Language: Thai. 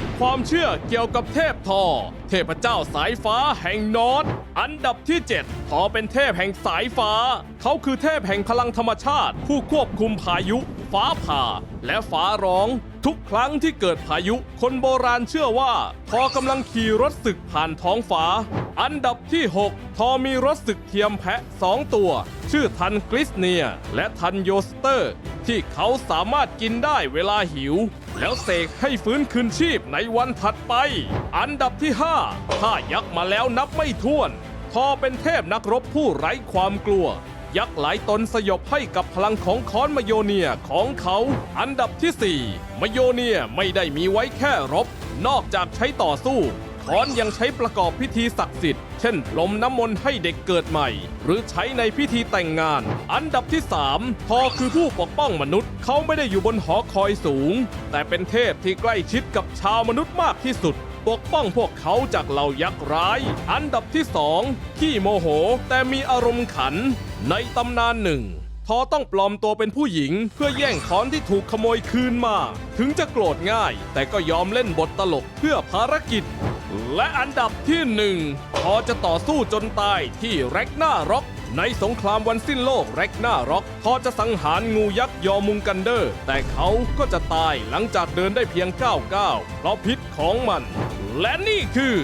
7ความเชื่อเกี่ยวกับเทพทอ เทพเจ้าสายฟ้าแห่งนอร์ดอันดับที่ 7ทอเป็นเทพแห่งสายฟ้า เขาคือเทพแห่งพลังธรรมชาติ ผู้ควบคุมพายุ ฟ้าผ่า และฟ้าร้อง ทุกครั้งที่เกิดพายุ คนโบราณเชื่อว่า ทอกำลังขี่รถศึกผ่านท้องฟ้า อันดับที่ 6 ทอมีรถศึกเทียมแพะสองตัว ชื่อทันกริสเนีย และทันโยสเตอร์ ที่เขาสามารถกินได้เวลาหิว แล้วเสกให้ฟื้นคืนชีพในวันถัดไป อันดับที่ 5 ถ้ายักษ์มาแล้วนับไม่ถ้วน พอเป็นเทพนักรบผู้ไร้ความกลัว ยักษ์หลายตนสยบให้กับพลังของค้อนมโยเนียของเขา อันดับที่ 4 มโยเนียไม่ได้มีไว้แค่รบ นอกจากใช้ต่อสู้ ค้อนยังใช้ประกอบพิธีศักดิ์สิทธิ์ เช่นพรมน้ำมนต์ให้เด็กเกิดใหม่ หรือใช้ในพิธีแต่งงาน อันดับที่ 3 ทอคือผู้ปกป้องมนุษย์ เขาไม่ได้อยู่บนหอคอยสูง แต่เป็นเทพที่ใกล้ชิดกับชาวมนุษย์มากที่สุดปกป้องพวกเขาจากเหล่ายักษ์ร้าย อันดับที่สองขี้โมโหแต่มีอารมณ์ขัน ในตำนานหนึ่งทอต้องปลอมตัวเป็นผู้หญิง เพื่อแย่งค้อนที่ถูกขโมยคืนมา ถึงจะโกรธง่าย แต่ก็ยอมเล่นบทตลกเพื่อภารกิจ และอันดับที่หนึ่งทอจะต่อสู้จนตายที่แร็กหน้าร็อก ในสงครามวันสิ้นโลกแร็กหน้าร็อก พอจะสังหารงูยักษ์ยอมุงกันเดอร์ แต่เขาก็จะตายหลังจากเดินได้เพียงก้าวก้าวเพราะพิษของมัน และนี่คือ